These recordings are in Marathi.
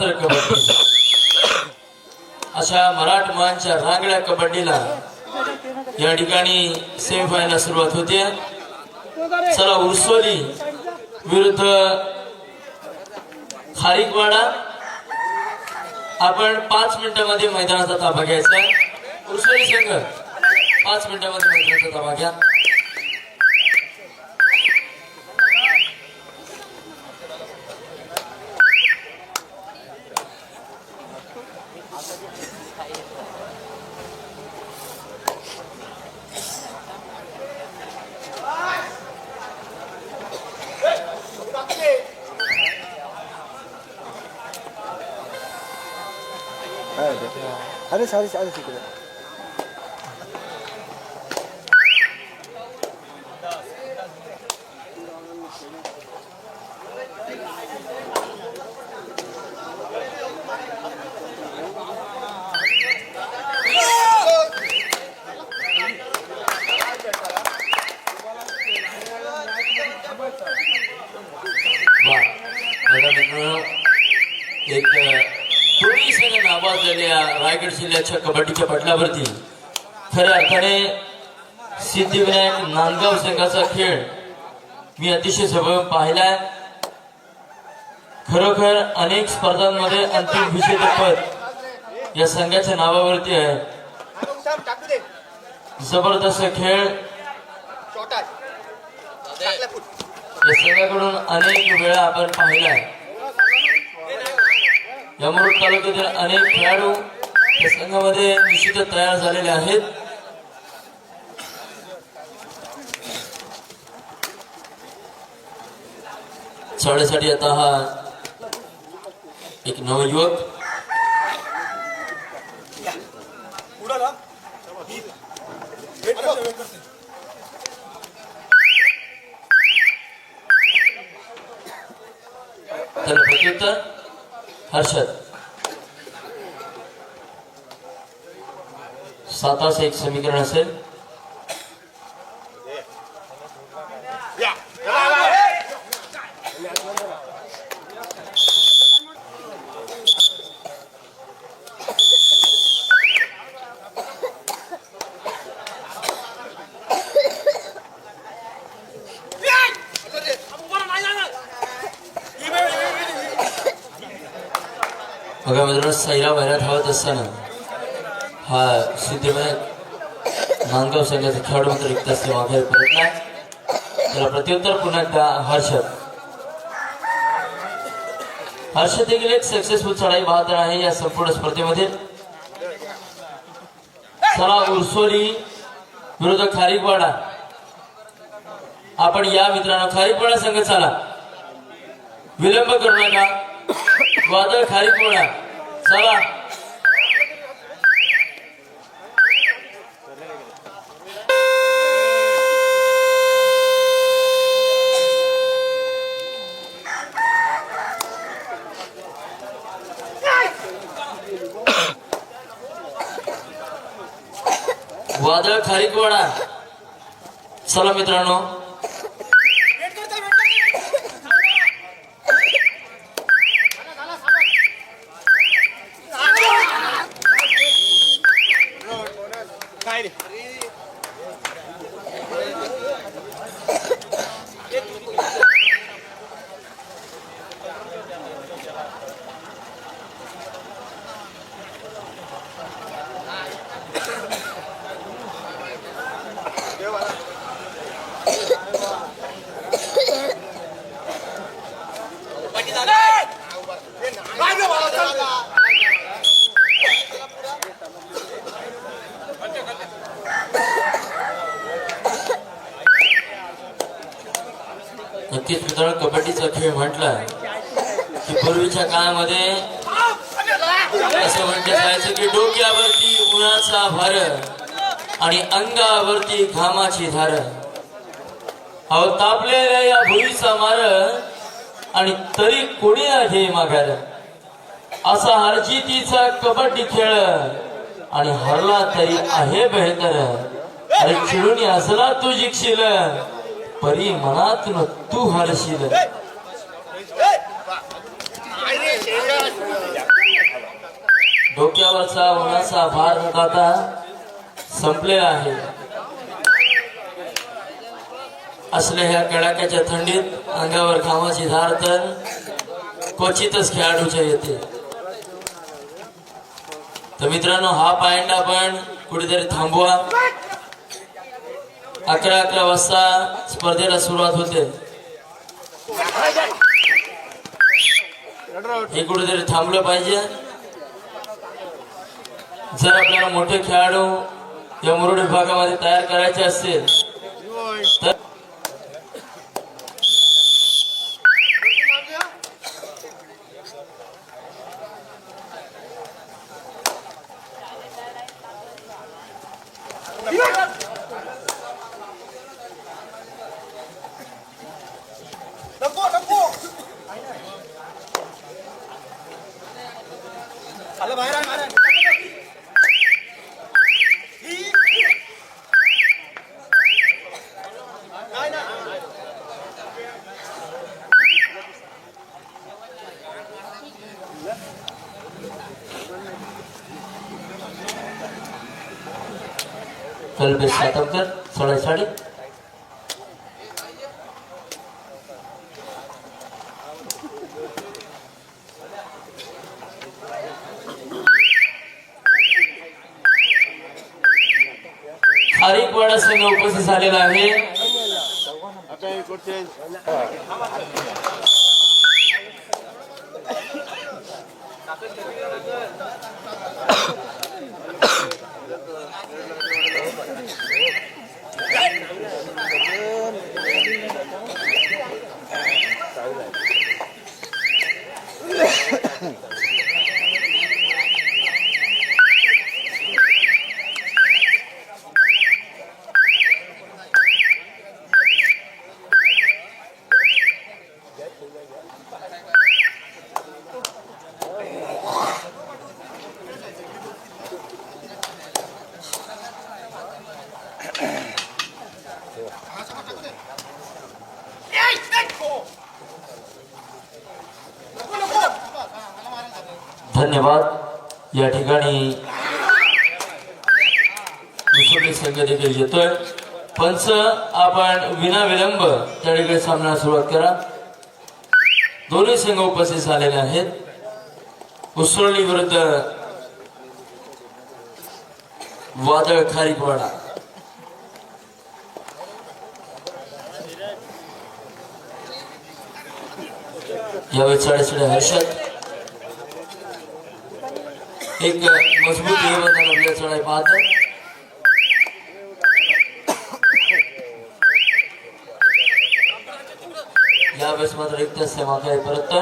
मात्र कबड्डी. अशा मराठमोहनच्या रांगड्या कबड्डीला या ठिकाणी सेमीफायनल सुरुवात होते. चला उर्सोली विरुद्ध खारिकवाडा. आपण पाच मिनिटांमध्ये मैदानाचा ताबा घ्यायचा. उर्सोली संघ पाच मिनिटांमध्ये मैदानाचा ताबा घ्या. अरे सारी सारी तिकडे वा बघा मित्रांनो एक पोलिसांनी नावाजलेल्या रायगड जिल्ह्याच्या कबड्डीच्या पटलावरती खऱ्या अर्थाने सिद्धिविनायक नांदगाव संघाचा खेळ मी अतिशय सभा पाहिलाय. खरोखर अनेक स्पर्धांमध्ये अंतिम विजेतेपद या संघाच्या नावावरती आहे. जबरदस्त खेळ. या संघाकडून अनेक वेळा आपण पाहिलाय. यामुळे तालुक्यातील अनेक खेळाडू या संघामध्ये निश्चित तयार झालेले आहेत. शाळेसाठी आता हा एक नवयुवक तर प्रत्युत्तर. हर्षद. सातास एक समीकरण असेल या बघा मित्रांनो सैरा महिन्यात हवत असताना हा सिद्धिविनायक नांदगाव संघाचा खेळाडू मात्र रिक्त असते मागे परतला त्याला प्रत्युत्तर पुन्हा एकदा हर्षद. हर्षद देखील एक सक्सेसफुल चढाई बहादर आहे या संपूर्ण स्पर्धेमध्ये. चला उर्सोली विरुद्ध खारीकवाडा. आपण या मित्रांनो खारीकवाडा संघ चला. विलंब करू नका. वादळ खाली खारीकवाडा चला. वादळ खारीकवाडा चला मित्रांनो. नक्कीच मित्रांनो कबड्डीचा खेळ म्हटला की पूर्वीच्या काळामध्ये असं म्हटलं जायचं की डोक्यावरती उन्हाचा भार आणि अंगावरती घामाची धार. अहो तापलेल्या या भुईचा मार आणि तरी कोणी आहे माघार? असा हरजितीचा कबड्डी खेळ आणि हरला तरी आहे बेहतर. अरे चिडून हसला तू जिंकशील. परी मनातून तू हरशील. अंगावरचा उन्हाचा भार आता संपलेला आहे. असल्या ह्या कडाक्याच्या थंडीत अंगावर घामाची धार तर क्वचितच खेळाडूच्या येते. तर मित्रांनो हा पॉइंट आपण कुठेतरी थांबवा. अकरा अकरा वाजता स्पर्धेला सुरुवात होते. हे कुठेतरी थांबलं पाहिजे. जर आपल्याला मोठे खेळाडू या मुरुड विभागामध्ये तयार करायचे असतील तर চলবে সাত অব্দ সরাসরি आहे. ही. संघ उपस्थित झालेला आहे धन्यवाद. या ठिकाणी मुसोली संघ देखील येतोय. पंच आपण विना विलंब त्या ठिकाणी सामना सुरुवात करा. दोन्ही संघ उपस्थित झालेले आहेत. उसळणी विरुद्ध वादळ खारीकवाडा. यावेळी साडेसाडे हर्षद. એક મજબૂત એ બધાનો પ્લેયર છોડાય બાદ या वेळेस मात्र एकच सेवा आहे परत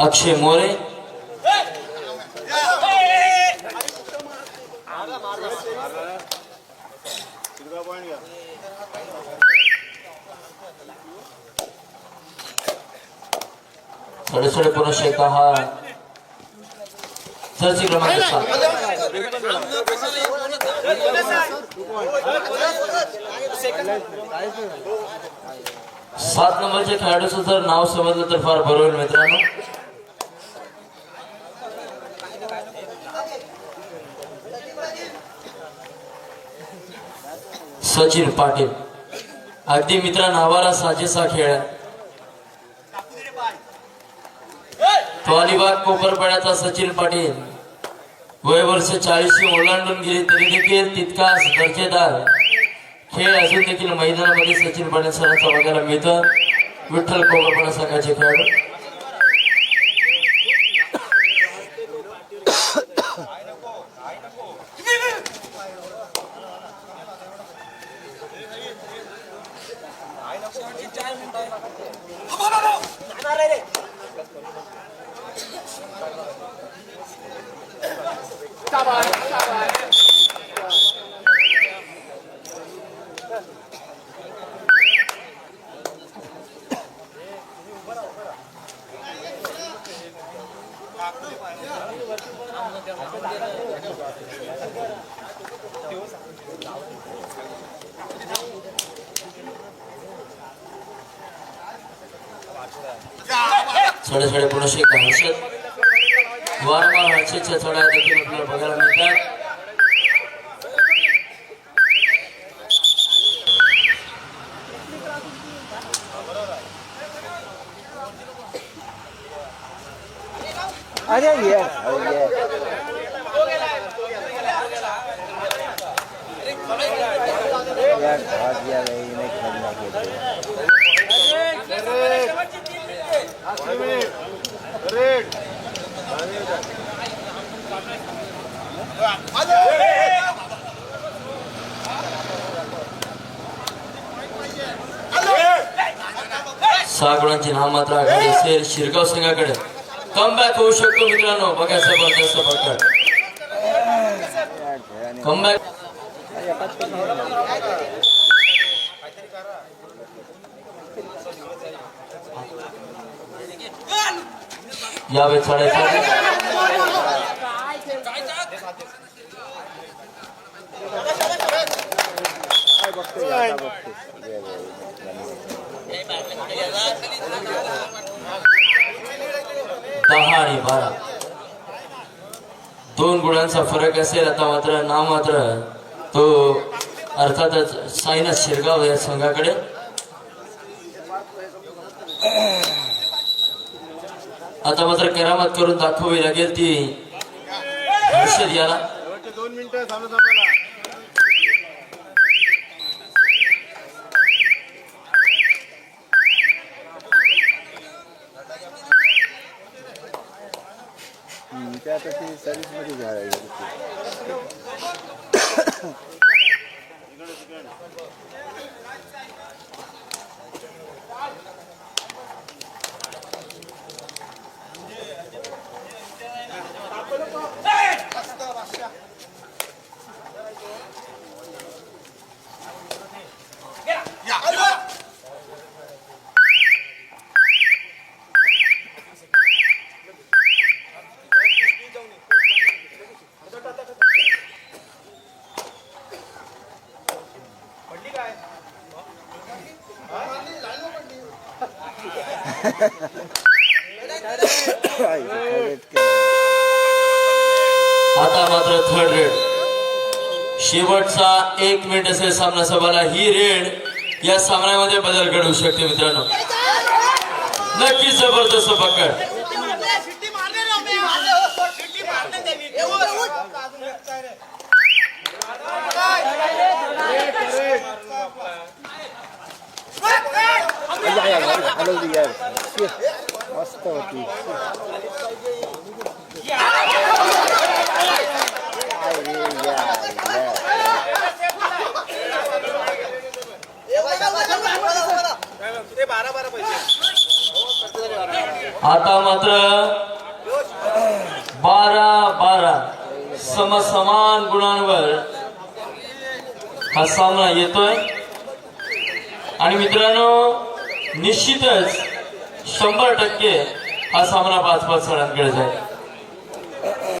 अक्षय मोरे साडे साडे पुरुष एका हा सरची क्रमांक सात सात नंबरच्या खेळाडूचं जर नाव समजलं तर फार बरं होईल मित्रांनो. सचिन पाटील. अगदी मित्र नावाला साजेसा खेळ तो अलिबाग कोपरपाड्याचा सचिन पाटील. वय वर्ष चाळीसशे ओलांडून गेले तरी देखील तितकाच दर्जेदार खेळ असून देखील मैदानामध्ये सचिन पाटील सरांचा बघायला मिळतं विठ्ठल कोपरपाडा संघाचे खेळाडू. साडे साडे पुनशे एक हर्षद वारंवार हर्षदच्या चढ्या देखील आपल्याला बघायला मिळतात. अरे ये अरे ये. यार भाग गया रे नहीं खेलना के लिए सहा गुणांची नाममात्र आघाडी असेल शिरगाव संघाकडे कमबॅक होऊ शकतो मित्रांनो बघा जबरदस्त पकड यार खेला ये ये दहा आणि बारा. दोन गुणांचा फरक असेल आता मात्र ना मात्र तो अर्थातच साईनाथ शिरगाव या संघाकडे. आता मात्र करामत करून दाखवावी लागेल ती हर्षद याला. दोन मिनिटं चालू थांबायला सर्विसमध्ये घ्यायला 行かない行かない。आता मात्र थर्ड रेड शेवटचा एक मिनिट असेल सामना सभाला. ही रेड या सामन्यामध्ये बदल घडवू शकते मित्रांनो. नक्कीच जबरदस्त पकड शिट्टी मारले ना मी शिट्टी मारले त्यांनी या या हलवली यार शी, मस्त होती आई रे यार यार ते बारा आता मात्र बारा बारा समसमान गुणांवर हा सामना येतोय. आणि मित्रांनो निश्चितच शंभर टक्के हा सामना पाच पाच सणांकडे जाईल.